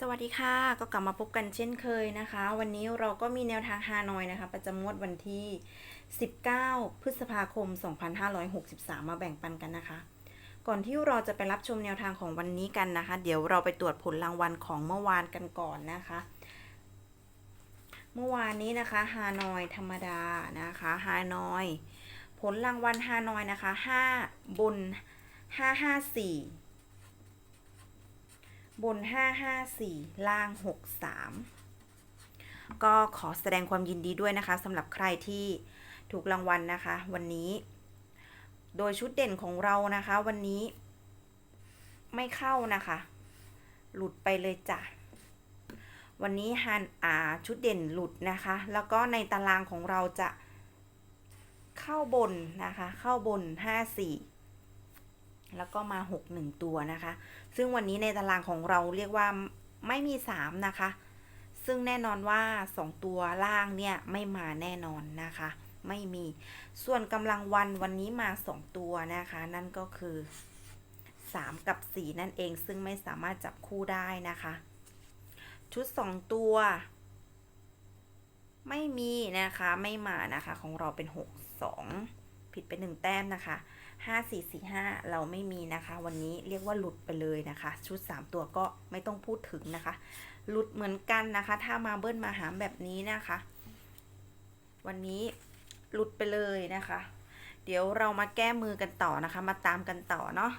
สวัสดีค่ะ ก็กลับมาพบกันเช่นเคยนะคะ วันนี้เราก็มีแนวทางฮานอยนะคะ ประจำงวดวันที่ 19 พฤษภาคม 2563 มาแบ่งปันกันนะคะ ก่อนที่เราจะไปรับชมแนวทางของวันนี้กันนะคะ เดี๋ยวเราไปตรวจผลรางวัลของเมื่อวานกันก่อนนะคะ เมื่อวานนี้นะคะฮานอยธรรมดานะคะฮานอย ผลรางวัลฮานอยนะคะ 5 บน 554 บน 554 ล่าง 63 ก็ขอแสดงความยินดีด้วยนะคะสำหรับใครที่ถูกรางวัลนะคะ วันนี้ โดยชุดเด่นของเรานะคะ วันนี้ ไม่เข้านะคะ หลุดไปเลยจ้ะ วันนี้ฮันอ่าชุดเด่นหลุดนะคะ แล้วก็ในตารางของเราจะเข้าบนนะคะ เข้าบน 54 แล้วก็มา 6 1 ตัวนะคะ ซึ่งวันนี้ในตารางของเราเรียกว่าไม่มี 3 นะคะ ซึ่งแน่นอนว่า 2 ตัวล่างเนี่ยไม่มาแน่นอนนะคะ ไม่มี ส่วนกำลังวันวันนี้มา 2 ตัวนะคะ นั่นก็คือ 3 กับ 4 นั่นเอง ซึ่งไม่สามารถจับคู่ได้นะคะ ชุด 2 ตัว ไม่มีนะคะ ไม่มานะคะ ของเราเป็น 6 2 ผิดไป 1 แต้มนะคะห้าสี่สี่ห้าเราไม่มีนะคะ วันนี้เรียกว่าหลุดไปเลยนะคะ ชุด 3 ตัวก็ไม่ต้องพูดถึงนะคะ หลุดเหมือนกันนะคะ ถ้ามาเบิ้ลมาหามแบบนี้นะคะ วันนี้หลุดไปเลยนะคะ เดี๋ยวเรามาแก้มือกันต่อนะคะ มาตามกันต่อเนาะ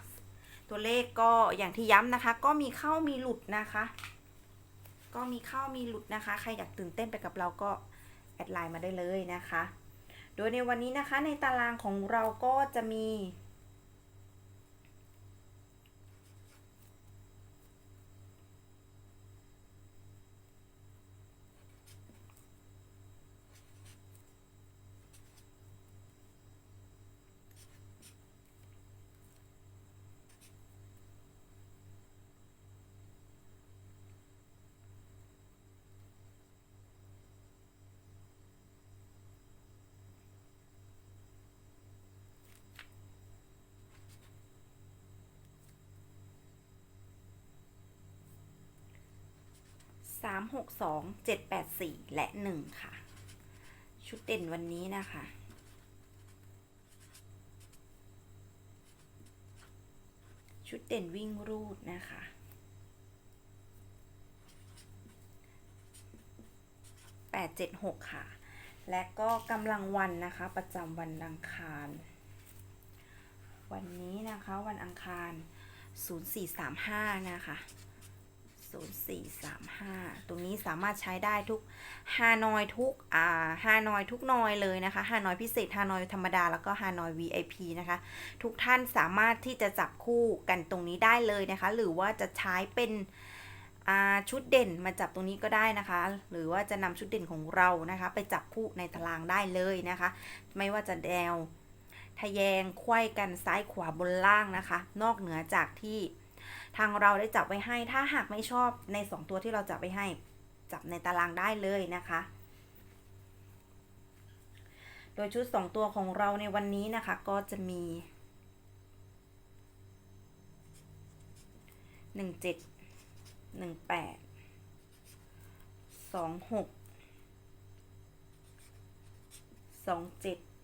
ตัวเลขก็อย่างที่ย้ำนะคะ ก็มีเข้ามีหลุดนะคะ ก็มีเข้ามีหลุดนะคะ ใครอยากตื่นเต้นไปกับเราก็แอดไลน์มาได้เลยนะคะ โดยในวันนี้นะคะในตารางของเราก็จะมี สามหกสองเจ็ดแปดสี่และหนึ่งค่ะ ชุดเด่นวันนี้นะคะ ชุดเด่นวิ่งรูดนะคะแปดเจ็ดหกค่ะ และก็กำลังวันนะคะ ประจำวันอังคาร วันนี้นะคะวันอังคาร 0435 นะคะ 0435 ตรงนี้สามารถใช้ได้ทุกฮานอยทุกอ่าฮานอยทุกนอยเลยนะคะฮานอยพิเศษฮานอยธรรมดาแล้วก็ฮานอย VIP นะคะ ทุกท่านสามารถที่จะจับคู่กันตรงนี้ได้เลยนะคะ หรือว่าจะใช้เป็นชุดเด่นมาจับตรงนี้ก็ได้นะคะ หรือว่าจะนำชุดเด่นของเรานะคะ ไปจับคู่ในตารางได้เลยนะคะ ไม่ว่าจะแนวทะแยงไขว้กันซ้ายขวาบนล่างนะคะ นอกเหนือจากที่ ทางเราได้จับไว้ให้ ถ้าหากไม่ชอบใน 2 ตัวที่เราจับไว้ให้ จับในตารางได้เลยนะคะ โดยชุด 2 ตัวของเราในวันนี้นะคะ ก็จะมี 1 7 1 8 2 6 2 7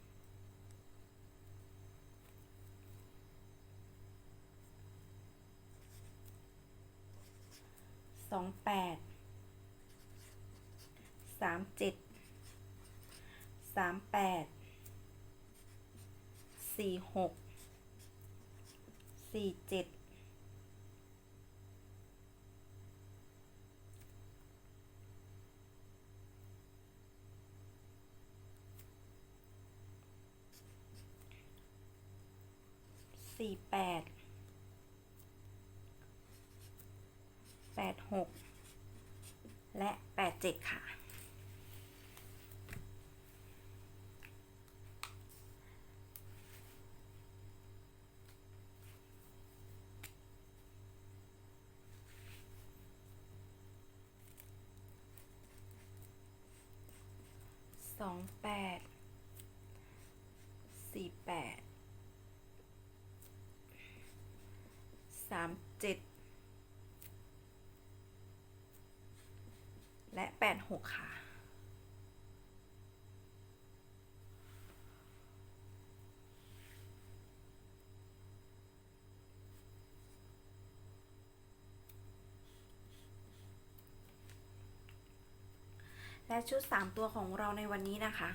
สองแปดสามเจ็ดสามแปดสี่หกสี่เจ็ดสี่แปด แปดหกและแปดเจ็ดค่ะ สองแปด สี่แปด สามเจ็ด หกค่ะ และชุด 3 ตัวของเราในวันนี้นะคะ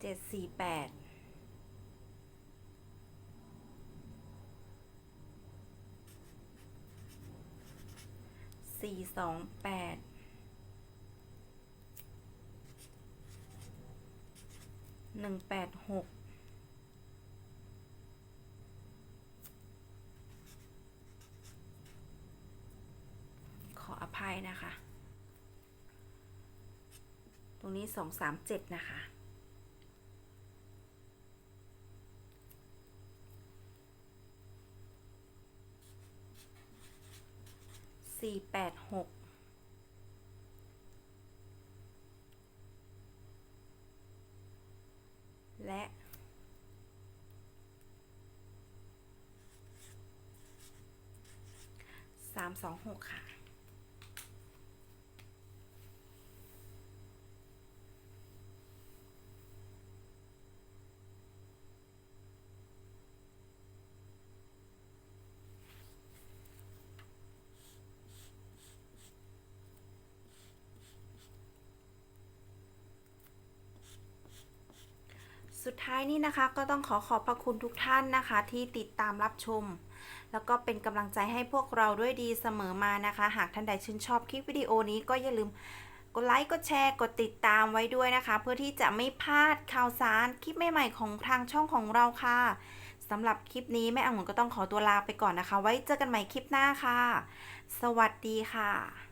เจ็ดสี่แปด สี่สองแปดหนึ่งแปดหกขออภัยนะคะ ตรงนี้สองสามเจ็ดนะคะ สี่แปดหกและสามสองหกค่ะ สุดท้ายนี้นะคะก็ต้องขอขอบพระคุณทุกท่านนะคะ ที่ติดตามรับชม แล้วก็เป็นกำลังใจให้พวกเราด้วยดีเสมอมานะคะ หากท่านใดชื่นชอบคลิปวิดีโอนี้ก็อย่าลืมกดไลค์กดแชร์กดติดตามไว้ด้วยนะคะ เพื่อที่จะไม่พลาดข่าวสารคลิปใหม่ๆของทางช่องของเราค่ะสำหรับคลิปนี้แม่องุ่นก็ต้องขอตัวลาไปก่อนนะคะ ไว้เจอกันใหม่คลิปหน้าค่ะ สวัสดีค่ะ